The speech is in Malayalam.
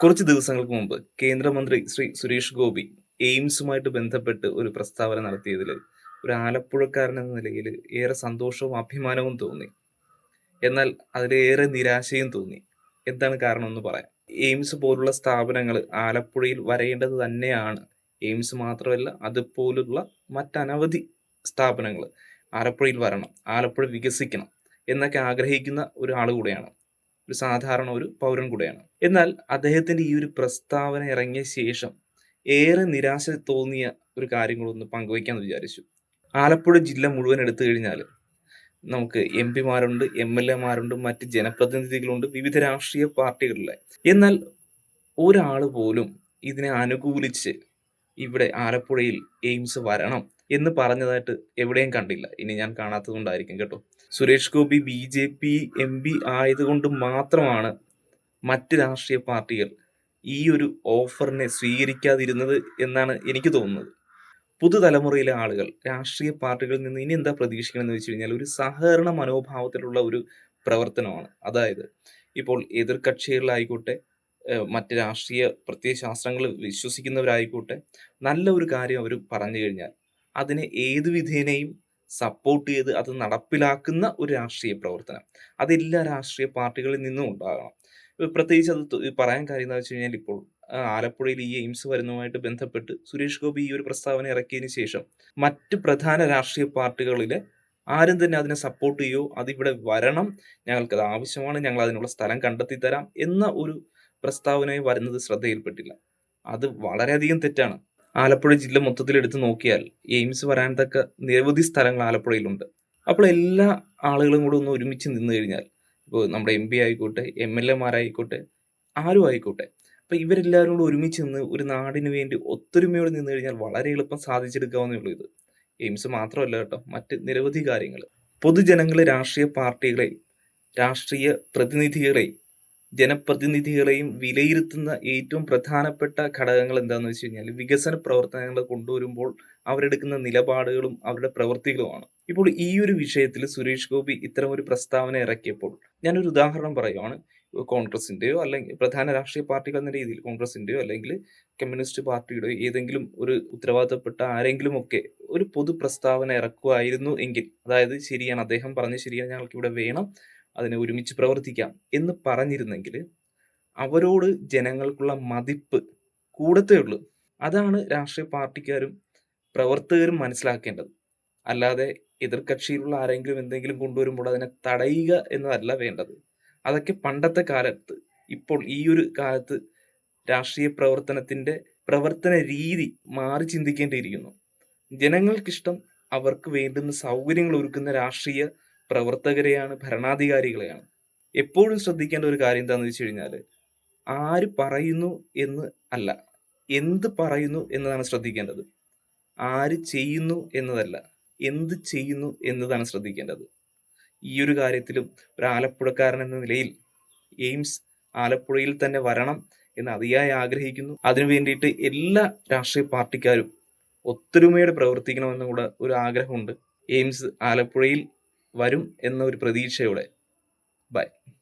കുറച്ച് ദിവസങ്ങൾക്ക് മുമ്പ് കേന്ദ്രമന്ത്രി ശ്രീ സുരേഷ് ഗോപി എയിംസുമായിട്ട് ബന്ധപ്പെട്ട് ഒരു പ്രസ്താവന നടത്തിയതിൽ ഒരു ആലപ്പുഴക്കാരൻ എന്ന നിലയിൽ ഏറെ സന്തോഷവും അഭിമാനവും തോന്നി. എന്നാൽ അതിലേറെ നിരാശയും തോന്നി. എന്താണ് കാരണം എന്ന് പറയാം. എയിംസ് പോലുള്ള സ്ഥാപനങ്ങൾ ആലപ്പുഴയിൽ വരേണ്ടത് തന്നെയാണ്. എയിംസ് മാത്രമല്ല അതുപോലുള്ള മറ്റനവധി സ്ഥാപനങ്ങൾ ആലപ്പുഴയിൽ വരണം ആലപ്പുഴ വികസിക്കണം എന്നൊക്കെ ആഗ്രഹിക്കുന്ന ഒരാൾ കൂടെയാണ്. ഒരു സാധാരണ ഒരു പൗരൻ കൂടെയാണ്. എന്നാൽ അദ്ദേഹത്തിന്റെ ഈ ഒരു പ്രസ്താവന ഇറങ്ങിയ ശേഷം ഏറെ നിരാശ തോന്നിയ ഒരു കാര്യങ്ങളൊന്ന് പങ്കുവയ്ക്കാന്ന് വിചാരിച്ചു. ആലപ്പുഴ ജില്ല മുഴുവൻ എടുത്തു കഴിഞ്ഞാൽ നമുക്ക് എം പിമാരുണ്ട് എം എൽ എമാരുണ്ട് മറ്റ് ജനപ്രതിനിധികളുണ്ട് വിവിധ രാഷ്ട്രീയ പാർട്ടികളിലെ. എന്നാൽ ഒരാൾ പോലും ഇതിനെ അനുകൂലിച്ച് ഇവിടെ ആലപ്പുഴയിൽ എയിംസ് വരണം എന്ന് പറഞ്ഞതായിട്ട് എവിടെയും കണ്ടില്ല. ഇനി ഞാൻ കാണാത്തത് കൊണ്ടായിരിക്കും കേട്ടോ. Suresh Gopi B J P M P ആയതുകൊണ്ട് മാത്രമാണ് മറ്റ് രാഷ്ട്രീയ പാർട്ടികൾ ഈ ഒരു ഓഫറിനെ സ്വീകരിക്കാതിരുന്നത് എന്നാണ് എനിക്ക് തോന്നുന്നത്. പുതുതലമുറയിലെ ആളുകൾ രാഷ്ട്രീയ പാർട്ടികളിൽ നിന്ന് ഇനി എന്താ പ്രതീക്ഷിക്കണമെന്ന് വെച്ച് കഴിഞ്ഞാൽ ഒരു സഹകരണ മനോഭാവത്തിലുള്ള ഒരു പ്രവർത്തനമാണ്. അതായത് ഇപ്പോൾ എതിർ കക്ഷികളിലായിക്കോട്ടെ മറ്റ് രാഷ്ട്രീയ പ്രത്യയശാസ്ത്രങ്ങൾ വിശ്വസിക്കുന്നവരായിക്കോട്ടെ നല്ല ഒരു കാര്യം അവർ പറഞ്ഞു കഴിഞ്ഞാൽ അതിനെ ഏത് വിധേനയും സപ്പോർട്ട് ചെയ്ത് അത് നടപ്പിലാക്കുന്ന ഒരു രാഷ്ട്രീയ പ്രവർത്തനം. അതെല്ലാ രാഷ്ട്രീയ പാർട്ടികളിൽ നിന്നും ഉണ്ടാകണം. പ്രത്യേകിച്ച് അത് പറയാൻ കാര്യം എന്താ വെച്ച് കഴിഞ്ഞാൽ ഇപ്പോൾ ആലപ്പുഴയിൽ ഈ എയിംസ് വരുന്നതുമായിട്ട് ബന്ധപ്പെട്ട് സുരേഷ് ഗോപി ഈ ഒരു പ്രസ്താവന ഇറക്കിയതിന് ശേഷം മറ്റ് പ്രധാന രാഷ്ട്രീയ പാർട്ടികളിലെ ആരും തന്നെ അതിനെ സപ്പോർട്ട് ചെയ്യോ അതിവിടെ വരണം ഞങ്ങൾക്കത് ആവശ്യമാണ് ഞങ്ങൾ അതിനുള്ള സ്ഥലം കണ്ടെത്തി തരാം എന്ന ഒരു പ്രസ്താവനയായി വരുന്നത് ശ്രദ്ധയിൽപ്പെട്ടില്ല. അത് വളരെയധികം തെറ്റാണ്. ആലപ്പുഴ ജില്ല മൊത്തത്തിൽ എടുത്തു നോക്കിയാൽ എയിംസ് വരാൻ തക്ക നിരവധി സ്ഥലങ്ങൾ ആലപ്പുഴയിലുണ്ട്. അപ്പോൾ എല്ലാ ആളുകളും കൂടെ ഒന്ന് ഒരുമിച്ച് നിന്ന് കഴിഞ്ഞാൽ ഇപ്പോൾ നമ്മുടെ എം പി ആയിക്കോട്ടെ എം എൽ എമാരായിക്കോട്ടെ ആരും ആയിക്കോട്ടെ അപ്പോൾ ഇവരെല്ലാവരും കൂടെ ഒരുമിച്ച് നിന്ന് ഒരു നാടിന് വേണ്ടി ഒത്തൊരുമയോടെ നിന്ന് കഴിഞ്ഞാൽ വളരെ എളുപ്പം സാധിച്ചെടുക്കാവുന്നേ ഇത്. എയിംസ് മാത്രമല്ല കേട്ടോ മറ്റ് നിരവധി കാര്യങ്ങൾ. പൊതുജനങ്ങളെ രാഷ്ട്രീയ പാർട്ടികളെയും രാഷ്ട്രീയ പ്രതിനിധികളെയും ജനപ്രതിനിധികളെയും വിലയിരുത്തുന്ന ഏറ്റവും പ്രധാനപ്പെട്ട ഘടകങ്ങൾ എന്താണെന്ന് വെച്ച് കഴിഞ്ഞാൽ വികസന പ്രവർത്തനങ്ങൾ കൊണ്ടുവരുമ്പോൾ അവരെടുക്കുന്ന നിലപാടുകളും അവരുടെ പ്രവൃത്തികളുമാണ് ഇപ്പോൾ ഈ ഒരു വിഷയത്തിൽ സുരേഷ് ഗോപി ഇത്തരം ഒരു പ്രസ്താവന ഇറക്കിയപ്പോൾ ഞാനൊരു ഉദാഹരണം പറയുവാണ്. കോൺഗ്രസിന്റെയോ അല്ലെങ്കിൽ പ്രധാന രാഷ്ട്രീയ പാർട്ടികൾ എന്ന രീതിയിൽ കോൺഗ്രസിന്റെയോ അല്ലെങ്കിൽ കമ്മ്യൂണിസ്റ്റ് പാർട്ടിയുടെയോ ഏതെങ്കിലും ഒരു ഉത്തരവാദിത്തപ്പെട്ട ആരെങ്കിലും ഒക്കെ ഒരു പൊതു പ്രസ്താവന ഇറക്കുമായിരുന്നു എങ്കിൽ അതായത് ശരിയാണ് അദ്ദേഹം പറഞ്ഞ ശരിയാണ് ഞങ്ങൾക്ക് ഇവിടെ വേണം. അതിനെ ഒരുമിച്ച് പ്രവർത്തിക്കാം എന്ന് പറഞ്ഞിരുന്നെങ്കിൽ അവരോട് ജനങ്ങൾക്കുള്ള മതിപ്പ് കൂടത്തേ ഉള്ളൂ. അതാണ് രാഷ്ട്രീയ പാർട്ടിക്കാരും പ്രവർത്തകരും മനസ്സിലാക്കേണ്ടത്. അല്ലാതെ എതിർകക്ഷിയിലുള്ള ആരെങ്കിലും എന്തെങ്കിലും കൊണ്ടുവരുമ്പോൾ അതിനെ തടയുക എന്നതല്ല വേണ്ടത്. അതൊക്കെ പണ്ടത്തെ കാലത്ത് ഇപ്പോൾ ഈ ഒരു കാലത്ത് രാഷ്ട്രീയ പ്രവർത്തനത്തിന്റെ പ്രവർത്തന രീതി മാറി ചിന്തിക്കേണ്ടിയിരിക്കുന്നു. ജനങ്ങൾക്കിഷ്ടം അവർക്ക് വേണ്ടുന്ന സൗകര്യങ്ങൾ ഒരുക്കുന്ന രാഷ്ട്രീയ പ്രവർത്തകരെയാണ് ഭരണാധികാരികളെയാണ്. എപ്പോഴും ശ്രദ്ധിക്കേണ്ട ഒരു കാര്യം എന്താണെന്ന് വെച്ച് കഴിഞ്ഞാൽ ആര് പറയുന്നു എന്ന് അല്ല. എന്ത് പറയുന്നു എന്നതാണ് ശ്രദ്ധിക്കേണ്ടത്. ആര് ചെയ്യുന്നു എന്നതല്ല. എന്ത് ചെയ്യുന്നു എന്നതാണ് ശ്രദ്ധിക്കേണ്ടത്. ഈ ഒരു കാര്യത്തിലും ഒരു ആലപ്പുഴക്കാരൻ എന്ന നിലയിൽ എയിംസ് ആലപ്പുഴയിൽ തന്നെ വരണം എന്ന് അതിയായി ആഗ്രഹിക്കുന്നു. അതിനു വേണ്ടിയിട്ട് എല്ലാ രാഷ്ട്രീയ പാർട്ടിക്കാരും ഒത്തൊരുമയോടെ പ്രവർത്തിക്കണമെന്ന് കൂടെ ഒരു ആഗ്രഹമുണ്ട്. എയിംസ് ആലപ്പുഴയിൽ വരും എന്നൊരു പ്രതീക്ഷയോടെ. ബൈ.